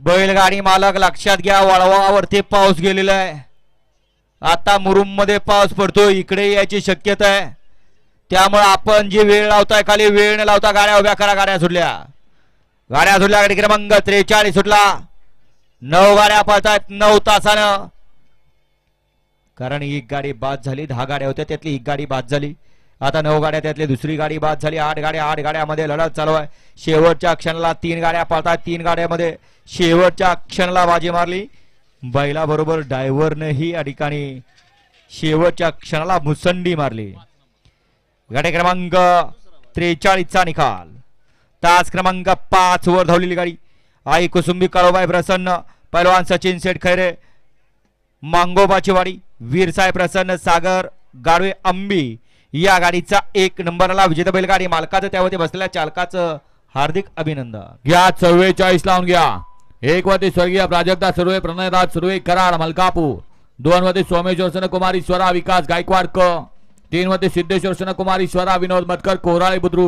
बैलगाडी मालक लक्षात घ्या वळवावरती पाऊस गेलेला आहे. आता मुरुममध्ये पाऊस पडतो इकडे यायची शक्यता आहे. त्यामुळे आपण जी वेळ लावताय खाली वेळ न लावता गाड्या उभ्या करा गाड्या सुटल्या. गाड्या सुटल्या गाडी क्रमांक त्रेचाळीस सुटला. नऊ गाड्या पळतायत नऊ तासानं. कारण एक गाडी बाद झाली दहा गाड्या होत्या त्यातली एक गाडी बाद झाली. आता नऊ गाड्या त्यातली दुसरी गाडी बाद झाली. आठ गाड्या आठ गाड्यामध्ये लढत चालू आहे. शेवटच्या क्षणाला तीन गाड्या पळतात तीन गाड्यामध्ये. शेवटच्या क्षणाला बाजी मारली. बैलाबरोबर डायव्हरनंही या ठिकाणी शेवटच्या क्षणाला मुसंडी मारली. गाडी क्रमांक त्रेचाळीसचा निकाल. तास क्रमांक पाच वर धावलेली गाडी. आई कुसुंबी काळोबाई प्रसन्न पैलवान सचिन सेठ खैरे मांगोबाची वाडी वीरसाहेब प्रसन्न सागर गाडवे अंबी या गाडीचा एक नंबरला विजेता बैलगाडी मालकाचं त्यावरती बसलेल्या चालकाचं हार्दिक अभिनंदन. घ्या चव्वेचाळीस लावून घ्या. एक वरती स्वर्गीय प्राजक्ता सुर्वे प्रणयराज सुर्वे कराड मलकापूर. दोन वरती सोमेश्वर सनकुमारी स्वरा विकास गायकवाड क. तीन वरती सिद्धेश्वर सनकुमारी स्वरा विनोद मतकर कोराळे बुद्रुक.